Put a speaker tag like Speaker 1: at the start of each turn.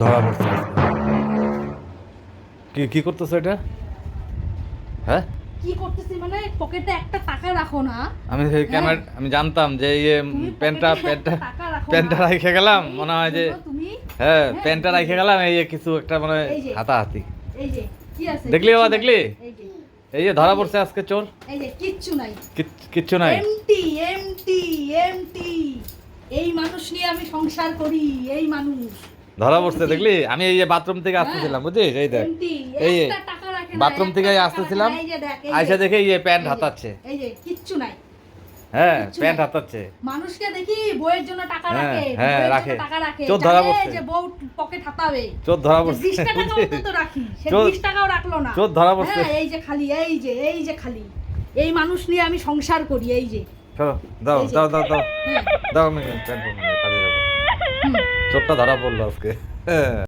Speaker 1: ধরা পড়ছে। কি কি করতেছো এটা? হ্যাঁ?
Speaker 2: কি করতেছি মানে পকেটে একটা টাকা রাখো না।
Speaker 1: আমি সেই ক্যামেরা আমি জানতাম যে ইয়ে প্যান্টটা প্যান্টটা প্যান্টটা। রেখে গেলাম। মনে হয় যে
Speaker 2: তুমি।
Speaker 1: হ্যাঁ
Speaker 2: হ্যাঁ,
Speaker 1: প্যান্টটা রেখে গেলাম। এই যে কিছু একটা মানে
Speaker 2: যে।
Speaker 1: হাতাহাতি।
Speaker 2: এই যে কি আছে?
Speaker 1: দেখলি বাবা, দেখলি?
Speaker 2: এই যে।
Speaker 1: এই যে ধরা পড়ছে আজকে চোর।
Speaker 2: এই যে কিচ্ছু নাই।
Speaker 1: কিচ্ছু নাই।
Speaker 2: Empty empty empty. এই মানুষ নিয়ে আমি সংসার করি এই মানুষ।
Speaker 1: ধরা পড়ছে দেখলি? আমি এই যে বাথরুম থেকে
Speaker 2: হ্যাঁ।
Speaker 1: আসতেছিলাম বুঝছিস এই দেখ। এই বাথরুম থেকে আসতেছিলাম, আয়সা দেখে এই যে। প্যান্ট হাতাচ্ছে।
Speaker 2: এই যে কিচ্ছু নাই।
Speaker 1: হ্যাঁ প্যান্ট হাতাচ্ছে।
Speaker 2: মানুষকে দেখি বইয়ের জন্য টাকা
Speaker 1: হ্যাঁ,
Speaker 2: রাখে
Speaker 1: হ্যাঁ, রাখে।
Speaker 2: টাকা রাখে।
Speaker 1: চোর ধরা পড়ছে।
Speaker 2: যে বউ পকেট হাতাবে।
Speaker 1: চোর ধরা পড়ছে।
Speaker 2: টাকা রাখি সে টাকাও রাখল না।
Speaker 1: চোর ধরা পড়ছে।
Speaker 2: হ্যাঁ, এই যে খালি এই যে এই যে খালি। এই মানুষ নিয়ে আমি সংসার করি এই যে।
Speaker 1: চলো দাও দাও দাও দাও। দাও আমি প্যান্ট পরবো না, কাজে যাব। চোরটা ধরা পড়ল আজকে। হ্যাঁ।